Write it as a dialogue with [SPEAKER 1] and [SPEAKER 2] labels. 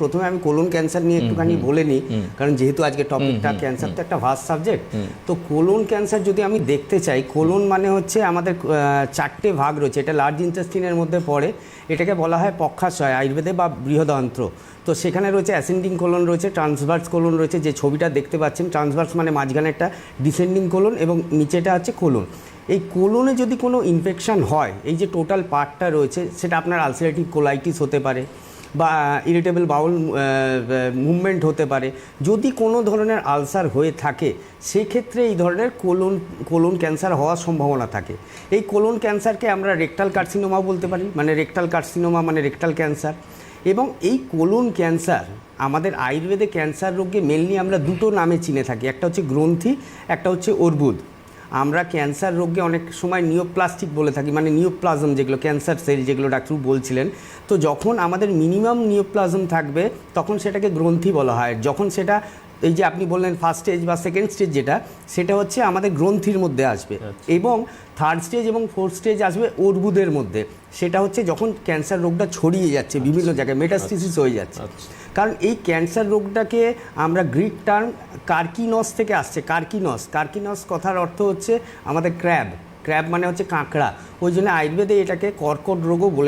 [SPEAKER 1] প্রথমে আমি colon cancer নিয়ে একটুখানি বলে নিই কারণ যেহেতু আজকে টপিকটা ক্যান্সার তো একটা ভাস্ট সাবজেক্ট তো কোলন ক্যান্সার যদি আমি দেখতে চাই কোলন মানে হচ্ছে আমাদের চারটে ভাগ রয়েছে এটা লার্জ ইন্টেস্টিনের মধ্যে পড়ে এটাকে বলা হয় পক্ষাশয় আয়ুর্বেদে বা বৃহদন্ত্র। তো সেখানে রয়েছে অ্যাসেন্ডিং কোলন রয়েছে ট্রান্সভার্স কোলন রয়েছে যে ছবিটা দেখতে পাচ্ছেন ট্রান্সভার্স মানে মাঝখানে একটা ডিসেন্ডিং কোলন এবং নিচেটা হচ্ছে কোলন এই কোলনে যদি কোনো ইনফেকশান হয় এই যে টোটাল পার্টটা রয়েছে সেটা আপনার আলসারেটিভ কোলাইটিস হতে পারে বা ইরিটেবল বাউল মুভমেন্ট হতে পারে, যদি কোনো ধরনের আলসার হয়ে থাকে, সেক্ষেত্রে এই ধরনের কোলন কোলন ক্যান্সার হওয়ার সম্ভাবনা থাকে। এই কোলন ক্যান্সারকে আমরা রেকটাল কার্সিনোমা বলতে পারি মানে রেকটাল কার্সিনোমা মানে রেকটাল ক্যান্সার এবং এই কোলন ক্যান্সার আমাদের আয়ুর্বেদে ক্যান্সার রোগকে মেনলি আমরা দুটো নামে চিনে থাকি, একটা হচ্ছে গ্রন্থি, একটা হচ্ছে অর্বুদ। আমরা ক্যান্সার রোগকে অনেক সময় নিওপ্লাস্টিক বলে থাকি মানে নিওপ্লাজম যেগুলো ক্যান্সার সেল যেগুলো ডাক্তার বলছিলেন। তো যখন আমাদের মিনিমাম নিওপ্লাজম থাকবে, তখন সেটাকে গ্রন্থি বলা হয়। যখন সেটা এই যে আপনি বললেন ফার্স্ট স্টেজ বা সেকেন্ড স্টেজ যেটা সেটা হচ্ছে আমাদের গ্রন্থির মধ্যে আসবে। এবং থার্ড স্টেজ এবং ফোর্থ স্টেজ আসবে অর্বুদের মধ্যে। সেটা হচ্ছে যখন ক্যান্সার রোগটা ছড়িয়ে যাচ্ছে বিভিন্ন জায়গায় মেটাস্টিসিস হয়ে যাচ্ছে। কারণ এই ক্যান্সার রোগটাকে আমরা গ্রিক টার্ম কার্কিনস থেকে আসছে কার্কিনস কার্কিনস কথার অর্থ হচ্ছে আমাদের ক্র্যাব ক্র্যাব মানে হচ্ছে কাঁকড়া। ওই জন্য আয়ুর্বেদে এটাকে কর্কট রোগও বলে